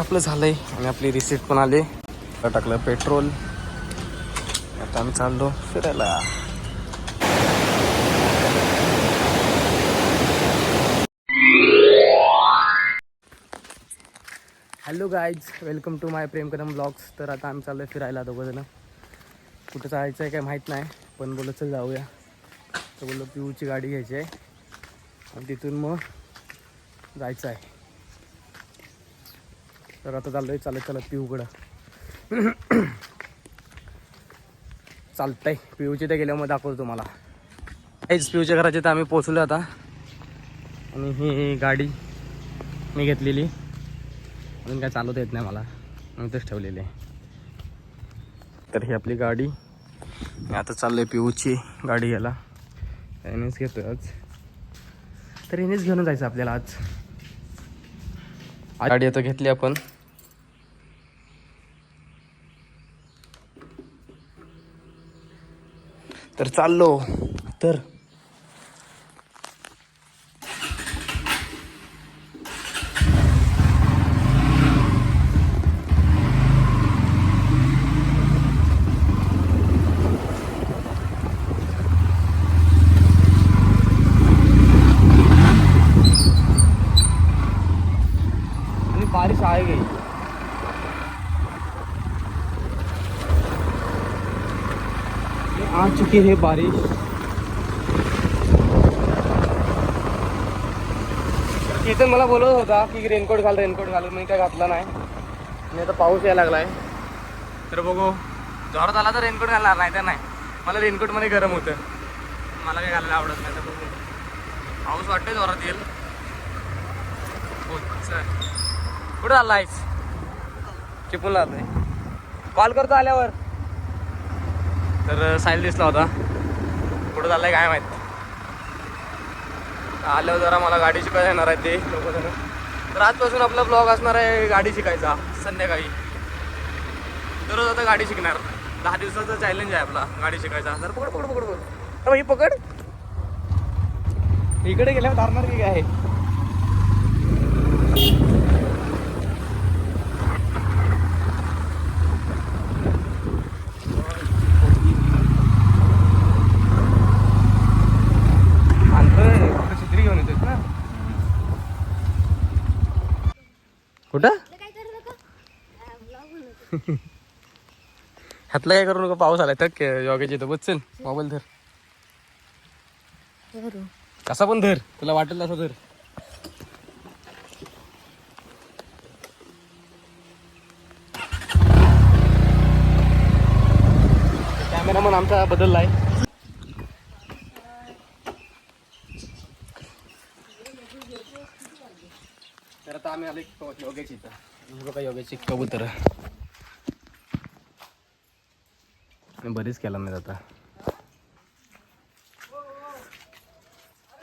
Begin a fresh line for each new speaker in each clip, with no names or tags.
आपलं झालंय आणि आपली रिसिप्ट पण आली. टाकलं पेट्रोल आता आम्ही चाललो फिरायला. Hello guys welcome to my Premkadam blogs तर आता आम्ही चाललो आहे फिरायला दोघं जण. कुठं जायचं आहे काय माहीत नाही पण बोलत चल जाऊया. तर बोललो पिऊची गाडी घ्यायची आहे. आणि तिथून मग जायचं आहे. तर आता चाललं आहे चालत चालत पिऊकडं चालतंय. पिऊचे तर गेल्यामुळे दाखवतो तुम्हाला. काहीच पिऊच्या घराचे तर आम्ही पोचलो आता. आणि ही गाडी मी घेतलेली. अजून काय चालवता येत नाही मला. मी तेच ठेवलेली आहे. तर ही आपली गाडी. मी आता चाललोय पिऊची गाडी घ्यायला. यानेच घेतोय आज. तर हिनेच घेऊन जायचं आपल्याला आज. आज गाडी आता घेतली आपण. तर चाललो. तर आणि बारिश आहे गई आ चुकी है बारिश तिथं मला बोलत होता की रेनकोट घाल रेनकोट घाल मी काय घातला नाही. मी आता पाऊस यायला लागलाय. तर बघू. जोरात आला तर रेनकोट घालणार नाही तर नाही. मला रेनकोटमध्ये गरम होतं. मला काय घालायला आवडत नाही तर बघू. पाऊस वाटतोय जोरात येईल. हो सर कुठं चाललायस? चिपून जातोय. कॉल करतो आल्यावर. तर साईल दिसला होता. कुठं चाललाय काय माहीत? आल्यावर जरा मला गाडी शिकायला येणार आहे ते. लोक जण तर आजपासून आपला ब्लॉग असणार आहे गाडी शिकायचा संध्याकाळी. दररोज आता गाडी शिकणार. दहा दिवसाचा चॅलेंज आहे आपला गाडी शिकायचा. तर पकड पकड पकड पकड. ही पकड. इकडे गेल्यावर धारणार की काय फक्त छत्री घेऊन येतोय ना कुठं ह्यातलं काय करू नका पाऊस आलाय. तर योग्याची इथं. बस चल मोबाईल धर. कसा पण धर तुला वाटेल तसा धर. कॅमेरामन आमचा बदललाय. तर आता आम्ही आलो एक योग्याची इथं. हे बघा योग्याची कबूतर. आणि बरीच केला नाही आता.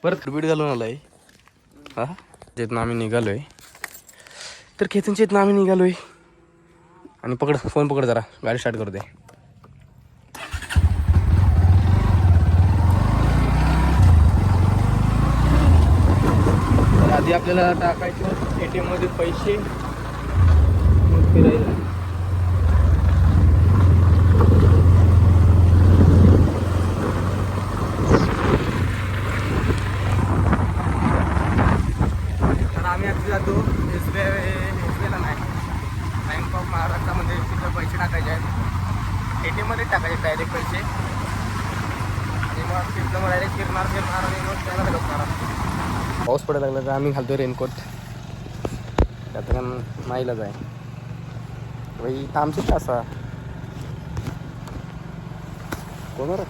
परत बीट घालून आलाय. हा? जेतनं आम्ही निघालोय. तर खेचनच्या इथनं आम्ही निघालोय. आणि पकड फोन पकड जरा. गाडी स्टार्ट करू दे. आधी आपल्याला टाकायचं ए टी एममध्ये पैसे. फिरायला तर आम्ही आता जातो S B I S B आयला नाही बँक ऑफ महाराष्ट्रामध्ये तिथं पैसे टाकायचे आहेत ए टी एममध्ये टाकायचे डायरेक्ट पैसे आणि मग तिथं मग डायरेक्ट फिरणार फिरणार आणि मग त्याला ढकलणार पाऊस पडायला लागला तर आम्ही घालतो रेनकोट आता पण नाईलाच आहे. बाई आमचं असा? कोणावर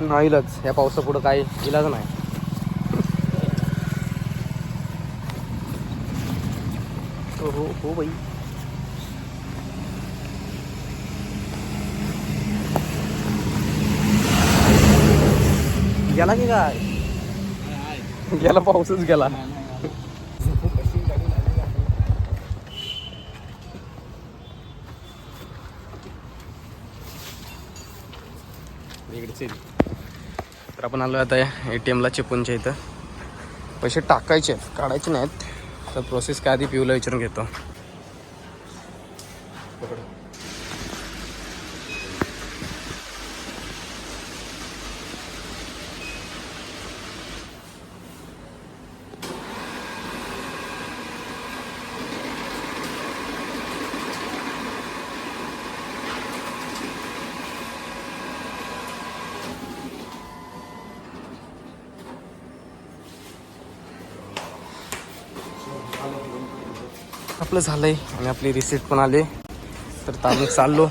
नाईलाच या पावसापुढं काही इलाज नाही. हो हो बाई. गेला की काय? गेला पाऊसच गेला. तर आपण आलो आता ए टी एमला चिपूनच्या इथं. पैसे टाकायचे आहेत काढायचे नाहीत. तर प्रोसेस काय आधी पिऊला विचारून घेतो. आपलं आपलं झालंय आणि आपली रिसिप्ट पण आले. तर आता आम्ही चाललो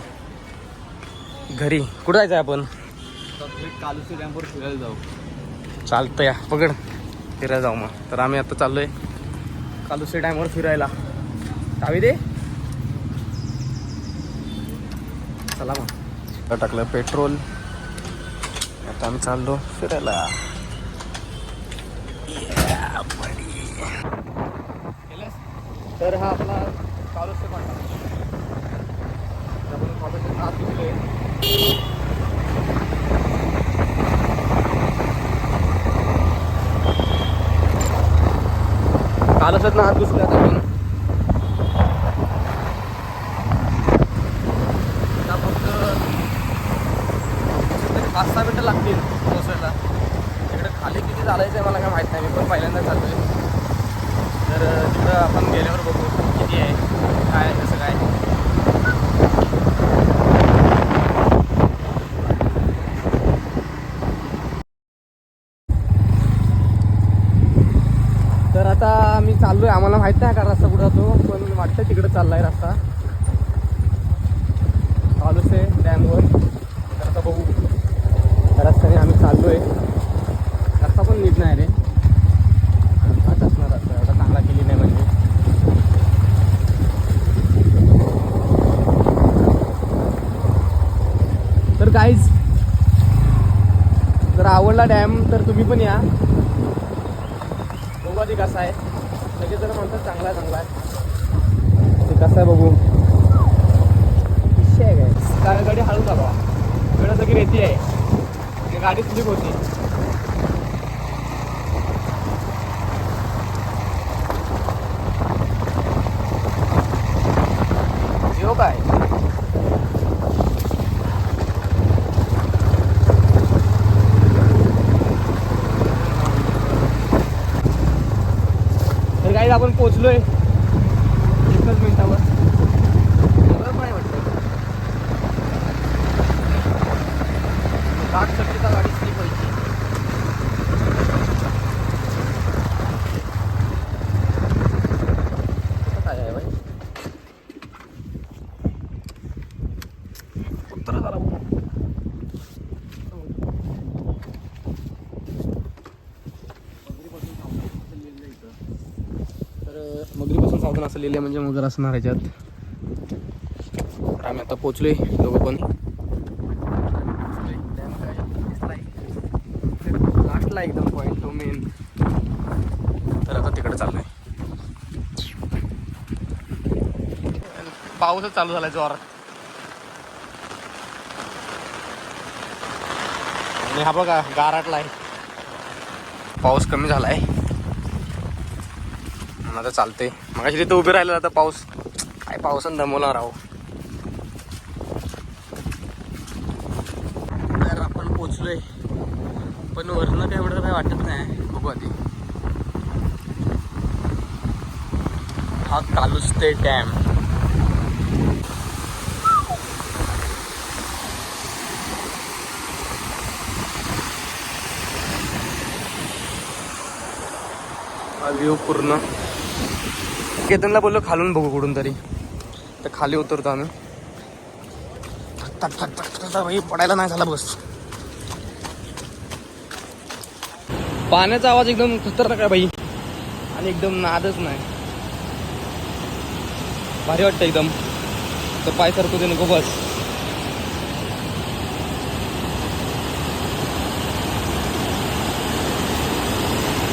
घरी. कुठं जायचं आहे आपण?
कालूच्या डॅमवर फिरायला जाऊ
चालतं या पकड. फिरायला जाऊ मग. तर आम्ही आता चाललोय कालुसे डॅमवर फिरायला. चावी दे. चला मग. टाकलं पेट्रोल आता आम्ही चाललो फिरायला. तर हा आपला कालुसे पाटा तर आपण आत घुसलोय. कालच ना हात घुसले आपण. आता फक्त पाच सहा मिनटं लागतील पोहोचायला. तिकडे खाली किती चालायचं आहे मला काय माहीत नाही मी पण पहिल्यांदा चाललोय तर तिकडं आपण गेल्यावर बघू किती आहे काय आहे, कसं काय तर आता आम्ही चाललो आहे आम्हाला माहीत नाही का रस्ता कुठं जातो पण वाटतं तिकडे आहे रस्ता. चालूच आहे डॅमवर. तर आता बघू. रस्त्याने आम्ही चाललोय. रस्ता पण नीट नाही रे हाच असणार रस्ता एवढा चांगला केली नाही म्हणजे काहीच जर आवडला डॅम तर तुम्ही पण या. बघू आधी कसा आहे. सगळे जर म्हणतात चांगला चांगला आहे. ते कसं आहे बघू. विषय आहे गाडी हळू चालवा. वेळ सगळी रेती आहे. गाडी स्लिप होती येऊ काय तर काही आपण पोचलोय एकच मिनिटावर एवढं पण आहे वाटतं गाठ सगळी गाडी स्लिप व्हायची कुठं काय आहे बाई उत्तर झाला तर मगरीपासून सावधान असं लिहिलं म्हणजे मगर असणार ह्याच्यात तर आम्ही आता पोचलोय दोघं पण. लास्टला एकदम पॉईंट तो मेन तर आता तिकडे चाललोय. पाऊसच चालू झालाय जोरात. आणि हा बघा गाराटलाय पाऊस कमी झालाय. आहे आता चालते मग तिथं उभे राहिलं आता पाऊस. काय पावसानं दमवला राहू तर आपण पोचलोय. पण वरनं काय एवढं काय वाटत नाही. बघू आधी. हा कालुस्ते डॅम. हा व्ह्यू पूर्ण. केतनला बोललो खालून बघू कुठून तरी. तर खाली उतरतो आम्ही. थक थक थक थक भाई पडायला नाही झाला बस. पाण्याचा आवाज एकदम खतरनाक आहे बाई. आणि एकदम नादच नाही. भारी वाटतं एकदम. तर पाय सरकू दे नको बस.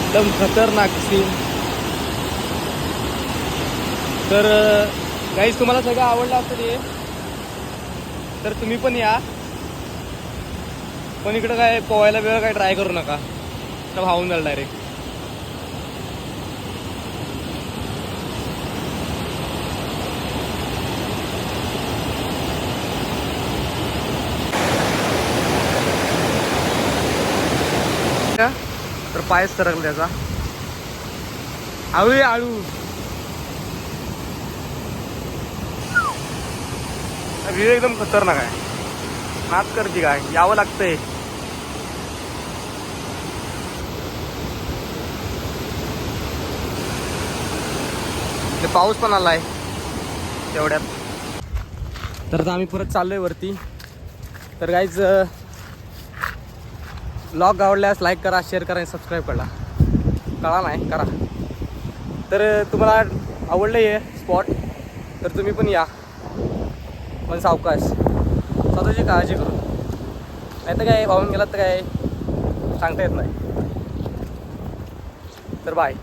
एकदम खतरनाक सीन तर काहीच तुम्हाला सगळं आवडलं असतं ते तर तुम्ही पण या. पण इकडं काय पोहायला वेळ काय ट्राय करू नका. तर वाहून जाईल डायरेक्ट तर पायच सरकला त्याचा आळू आळू. व्ह्यू एकदम खतरनाक आहे. नाच करते काय? यावं लागतंय. ते पाऊस पण आलाय. तेवढ्यात तर आता आम्ही परत चाललोय वरती. तर काहीच ब्लॉग आवडल्यास लाईक करा शेअर करा आणि सबस्क्राईब करा. कळा नाही करा. तर तुम्हाला आवडलं हे स्पॉट तर तुम्ही पण या. पण सावकाश. स्वतःची काळजी करू नाही तर काय वाहून गेलात तर काय सांगता येत नाही. तर बाय